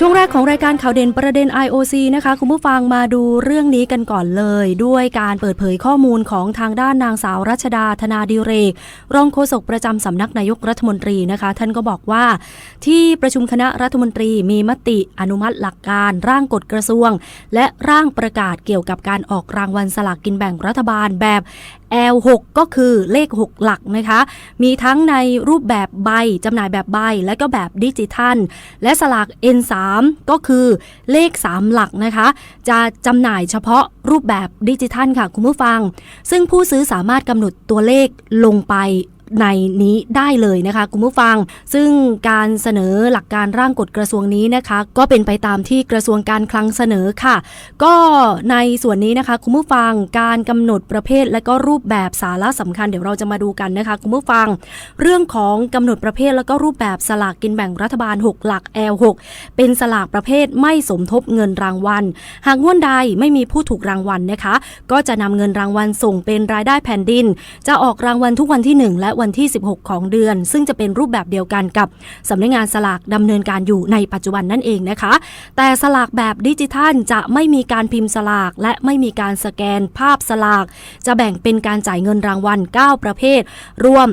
ช่วงแรกของรายการข่าวเด่นประเด็น IOC นะคะคุณผู้ฟังมาดูเรื่องนี้กันก่อนเลย ด้วยการเปิดเผยข้อมูลของทางด้านนางสาวรัชดาธนาดิเรก รองโฆษกประจำสำนักนายกรัฐมนตรีนะคะ ท่านก็บอกว่า ที่ประชุมคณะรัฐมนตรีมีมติอนุมัติหลักการร่างกฎกระทรวง และร่างประกาศเกี่ยวกับการออกรางวัลสลากกินแบ่งรัฐบาลแบบ L6 ก็คือเลข 6 หลักนะคะ มีทั้งในรูปแบบใบจำหน่ายแบบใบ และก็แบบดิจิทัล และสลาก N3 ก็คือเลข 3 หลักนะคะ จะจำหน่ายเฉพาะรูปแบบดิจิทัลค่ะคุณผู้ฟัง ซึ่งผู้ซื้อสามารถกำหนดตัวเลขลงไป ในนี้ได้เลยนะคะคุณผู้ฟัง ซึ่งการเสนอหลักการร่างกฎกระทรวงนี้นะคะ ก็เป็นไปตามที่กระทรวงการคลังเสนอค่ะ ก็ในส่วนนี้นะคะคุณผู้ฟังการกำหนดประเภทและก็รูปแบบสาระสำคัญเดี๋ยวเราจะมาดูกันนะคะคุณผู้ฟัง เรื่องของกำหนดประเภทและก็รูปแบบสลากกินแบ่งรัฐบาล 6 หลัก L6 เป็นสลากประเภทไม่สมทบเงินรางวัล หากงวดใดไม่มีผู้ถูกรางวัลนะคะ ก็จะนำเงินรางวัลส่งเป็นรายได้แผ่นดิน จะออกรางวัลทุกวันที่ 1 และวันที่ 16 ของเดือน ซึ่งจะเป็นรูปแบบเดียวกันกับสำนักงานสลากดำเนินการอยู่ในปัจจุบันนั่นเองนะคะ แต่สลากแบบดิจิทัลจะไม่มีการพิมพ์สลาก และไม่มีการสแกนภาพสลาก จะแบ่งเป็นการจ่ายเงินรางวัล 9 ประเภท รวม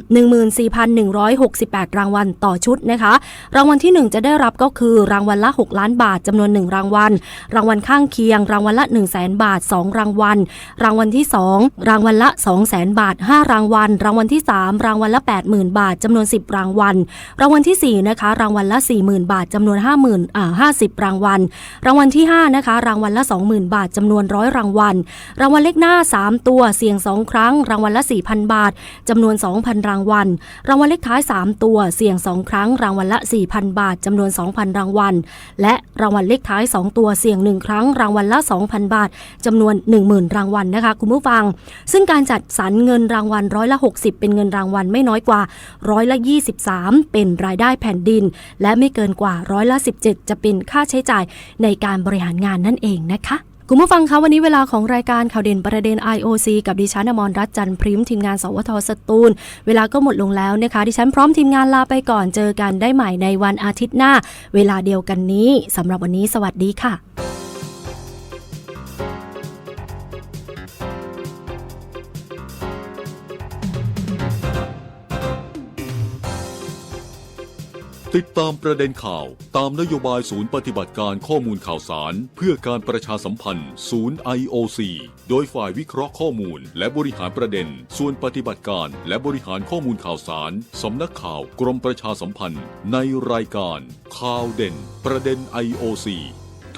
14,168 รางวัลต่อชุดนะคะ รางวัลที่ 1 จะได้รับก็คือรางวัลละ 6 ล้านบาทจำนวน 1 รางวัล รางวัลข้างเคียง รางวัลละ 1 0 0 0 0แบาท 2 รางวัล รางวัลที่ 2 รางวัลละ 2 0 0 0 0 0 บาท 5 รางวัล รางวัลที่ 3 รางางวัลละ 80,000 บาทจำนวน 10 รางวัล รางวัลทีสี่ 4 นะคะ รางวัลละ 40,000 บาทจำนวน 50,000อ่า50 รางวัล รางวัลที่ 5 นะคะ รางวัลละ 20,000 บาทจำนวนร้อยรางวัล รางวัลเลขหน้า 3 ตัวเสี่ยง 2 ครั้ง รางวัลละ 4,000 บาทจำนวน 2,000 รางวัล รางวัลเลขท้าย 3 ตัวเสี่ยง 2 ครั้ง รางวัลละ 4,000 บาทจำนวน 2,000 รางวัล และรางวัลเลขท้าย 2 ตัวเสี่ยง 1 ครั้ง รางวัลละ 2,000 บาทจำนวน 10,000 รางวัลนะคะคุณผู้ฟัง ซึ่งการจัดสรรเงินรางวัลร้อยละ 60 เป็นเงินรางวัลไม่น้อยกว่าร้อยละ 23 เป็นรายได้แผ่นดิน และไม่เกินกว่าร้อยละ 17 จะเป็นค่าใช้จ่ายในการบริหารงานนั่นเองนะคะคุณผู้ฟังคะวันนี้เวลาของรายการข่าวเด่นประเด็น IOC กับดิฉันอมรรัตน์จันพริมทีมงานสวทสตูล เวลาก็หมดลงแล้วนะคะ ดิฉันพร้อมทีมงานลาไปก่อนเจอกันได้ใหม่ในวันอาทิตย์หน้า เวลาเดียวกันนี้สำหรับวันนี้สวัสดีค่ะ ติดตามประเด็นข่าวตามนโยบายศูนย์ปฏิบัติการข้อมูลข่าวสาร เพื่อการประชาสัมพันธ์ ศูนย์ IOC โดยฝ่ายวิเคราะห์ข้อมูล และบริหารประเด็น ส่วนปฏิบัติการ และบริหารข้อมูลข่าวสาร สำนักข่าวกรมประชาสัมพันธ์ ในรายการ ข่าวเด่น ประเด็น IOC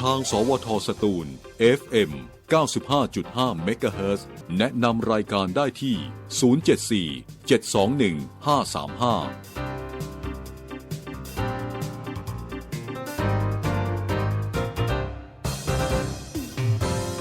ทาง สวทสตูล FM 95.5เมกะเฮิรตซ์แนะนำรายการได้ที่ 074 721 535